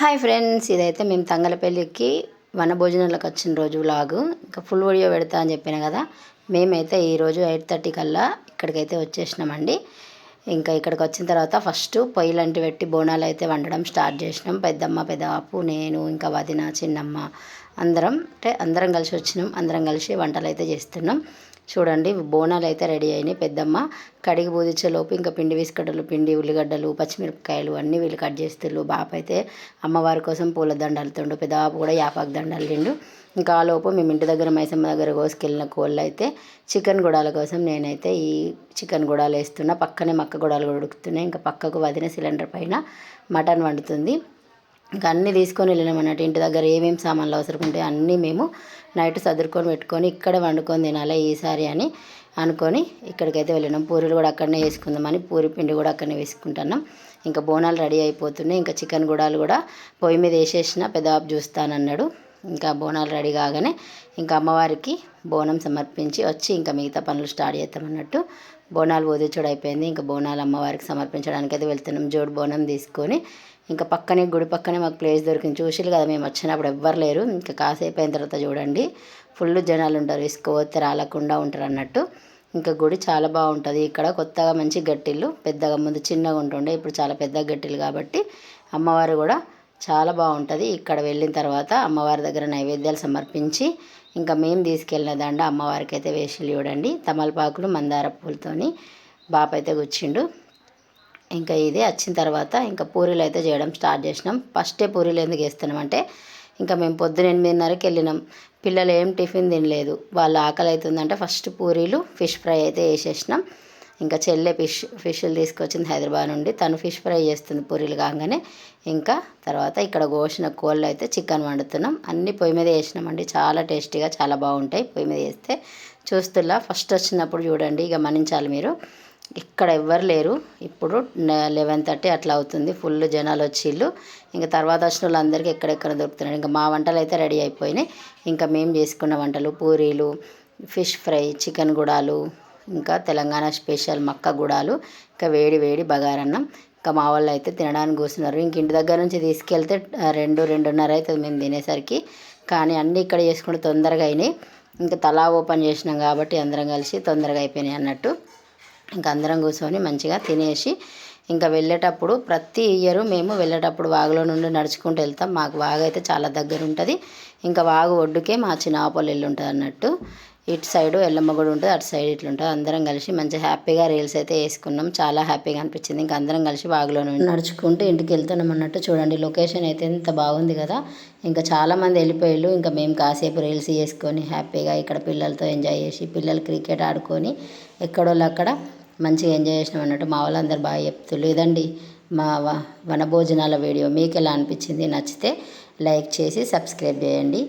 Hi friends ఇదైతే మేము తంగలపల్లికి వన భోజనాలకు వచ్చిన రోజు వ్లాగు ఇంకా ఫుల్ వీడియో పెడతా అని చెప్పాను కదా మేమైతే ఈరోజు ఎయిట్ థర్టీ కల్లా ఇక్కడికైతే వచ్చేసినామండి. ఇంకా ఇక్కడికి వచ్చిన తర్వాత ఫస్ట్ పొయ్యిలంటి పెట్టి బోనాలు అయితే వండడం స్టార్ట్ చేసినాం. పెద్దమ్మ పెద్దబాపు నేను ఇంకా వదిన చిన్నమ్మ అందరం అంటే అందరం కలిసి వచ్చినాం అందరం కలిసి వంటలు అయితే చేస్తున్నాం. చూడండి బోనాలు అయితే రెడీ అయినాయి. పెద్దమ్మ కడిగి బూదించేలోపు ఇంకా పిండి విసుకడలు పిండి ఉల్లిగడ్డలు పచ్చిమిరపకాయలు అన్నీ వీళ్ళు కట్ చేస్తుండ్రు బాప అయితే అమ్మవారి కోసం పూల దండలు తిండు పెద్ద బాబు కూడా యాపాకు దండలు తిండు. ఇంకా ఆ లోపు మేము ఇంటి దగ్గర మైసమ్మ దగ్గర కోసుకెళ్ళిన కోళ్ళు అయితే చికెన్ గుడాల కోసం నేనైతే ఈ చికెన్ గుడాలు వేస్తున్నా పక్కనే మక్క గుడాలు కూడా ఉడుకుతున్నాయి. ఇంకా పక్కకు వదిన సిలిండర్ పైన మటన్ వండుతుంది. ఇంకా అన్నీ తీసుకొని వెళ్ళినాం అన్నట్టు ఇంటి దగ్గర ఏమేమి సామాన్లు అవసరం ఉంటే అన్నీ మేము నైట్ సదురుకొని పెట్టుకొని ఇక్కడే వండుకొని తినాలి ఈసారి అని అనుకొని ఇక్కడికైతే వెళ్ళినాం. పూరీలు కూడా అక్కడనే వేసుకుందామని పూరి పిండి కూడా అక్కడనే వేసుకుంటున్నాం. ఇంకా బోనాలు రెడీ అయిపోతున్నాయి. ఇంకా చికెన్ గుడాలు కూడా పొయ్యి మీద వేసేసిన పెద్ద చూస్తానన్నాడు. ఇంకా బోనాలు రెడీ కాగానే ఇంకా అమ్మవారికి బోనం సమర్పించి వచ్చి ఇంకా మిగతా పనులు స్టార్ట్ చేస్తామన్నట్టు బోనాలు బోధించుడు అయిపోయింది. ఇంకా బోనాలు అమ్మవారికి సమర్పించడానికి అయితే వెళ్తున్నాం. జోడు బోనం తీసుకొని ఇంకా పక్కనే గుడి పక్కనే మాకు ప్లేస్ దొరికింది. చూసిరు కదా మేము వచ్చినప్పుడు ఎవ్వరు లేరు. ఇంకా కాసేపు అయిన తర్వాత చూడండి. ఫుల్ జనాలు ఉంటారు. ఇసుకపోతే రాలకుండా ఉంటారు అన్నట్టు. ఇంకా గుడి చాలా బాగుంటుంది. ఇక్కడ కొత్తగా మంచి గట్టిల్లు పెద్దగా ముందు చిన్నగా ఉంటుండే. ఇప్పుడు చాలా పెద్ద గట్టిలు కాబట్టి అమ్మవారు కూడా చాలా బాగుంటుంది. ఇక్కడ వెళ్ళిన తర్వాత అమ్మవారి దగ్గర నైవేద్యాలు సమర్పించి ఇంకా మేము తీసుకెళ్ళిన దండ అమ్మవారికి అయితే వేసిలు చూడండి తమలపాకులు మందార పూలతోని బాప అయితే కూర్చిండు ఇంకా ఇది వచ్చిన తర్వాత ఇంకా పూరీలు అయితే చేయడం స్టార్ట్ చేసినాం. ఫస్టే పూరీలు ఎందుకు వేస్తున్నాం అంటే ఇంకా మేము పొద్దున ఎనిమిదిన్నరకి వెళ్ళినాం. పిల్లలు ఏం టిఫిన్ తినలేదు. వాళ్ళ ఆకలి అవుతుందంటే ఫస్ట్ పూరీలు ఫిష్ ఫ్రై అయితే వేసేసినాం. ఇంకా చెల్లె ఫిష్ ఫిష్లు తీసుకొచ్చింది హైదరాబాద్ నుండి. తను ఫిష్ ఫ్రై చేస్తుంది పూరీలు కాగానే. ఇంకా తర్వాత ఇక్కడ కోసిన కోళ్ళు అయితే చికెన్ వండుతున్నాం. అన్ని పొయ్యి మీద వేసినామండి. చాలా టేస్టీగా చాలా బాగుంటాయి. పొయ్యి మీద వేస్తే చూస్తున్నా ఫస్ట్ వచ్చినప్పుడు చూడండి ఇక మన్నించాలి మీరు. ఇక్కడ ఎవ్వరు లేరు. ఇప్పుడు లెవెన్ థర్టీ అట్లా అవుతుంది. ఫుల్ జనాలు వచ్చిళ్ళు ఇంకా తర్వాత వచ్చిన వాళ్ళందరికీ ఎక్కడెక్కడ దొరుకుతున్నాడు ఇంకా మా వంటలు అయితే రెడీ అయిపోయినాయి. ఇంకా మేము చేసుకున్న వంటలు పూరీలు ఫిష్ ఫ్రై చికెన్ గుడాలు ఇంకా తెలంగాణ స్పెషల్ మక్క గుడాలు ఇంకా వేడి వేడి బగారన్నం. ఇంకా మా వాళ్ళు అయితే తినడానికి కూర్చున్నారు. ఇంక ఇంటి దగ్గర నుంచి తీసుకెళ్తే రెండు రెండున్నర అవుతుంది మేము తినేసరికి. కానీ అన్నీ ఇక్కడ చేసుకుంటే తొందరగా అయినాయి. ఇంకా తలా ఓపెన్ చేసినాం కాబట్టి అందరం కలిసి తొందరగా అయిపోయినాయి అన్నట్టు. ఇంకా అందరం కూర్చొని మంచిగా తినేసి ఇంకా వెళ్ళేటప్పుడు ప్రతి ఇయర్ మేము వెళ్ళేటప్పుడు వాగులో నుండి నడుచుకుంటూ వెళ్తాం. మాకు వాగు అయితే చాలా దగ్గర ఉంటుంది. ఇంకా వాగు ఒడ్డుకే మా చిన్నపల్లి ఇల్లు ఉంటుంది అన్నట్టు. ఇటు సైడు ఎల్లమ్మ కూడా ఉంటుంది అటు సైడ్ ఇట్లా ఉంటుంది. అందరం కలిసి మంచిగా హ్యాపీగా రీల్స్ అయితే వేసుకున్నాం. చాలా హ్యాపీగా అనిపించింది. ఇంకా అందరం కలిసి వాగులో నడుచుకుంటూ ఇంటికి వెళ్తున్నాం అన్నట్టు చూడండి. లొకేషన్ అయితే ఎంత బాగుంది కదా. ఇంకా చాలామంది వెళ్ళిపోయారు ఇంకా మేము కాసేపు రీల్స్ చేసుకొని హ్యాపీగా ఇక్కడ పిల్లలతో ఎంజాయ్ చేసి పిల్లలు క్రికెట్ ఆడుకొని ఎక్కడోళ్ళు అక్కడ మంచిగా ఎంజాయ్ చేసినాం అన్నట్టు మా వాళ్ళందరూ బాగా చెప్తున్నారు లేదండి మా వనభోజనాల వీడియో. మీకు ఎలా అనిపించింది? నచ్చితే లైక్ చేసి సబ్స్క్రైబ్ చేయండి.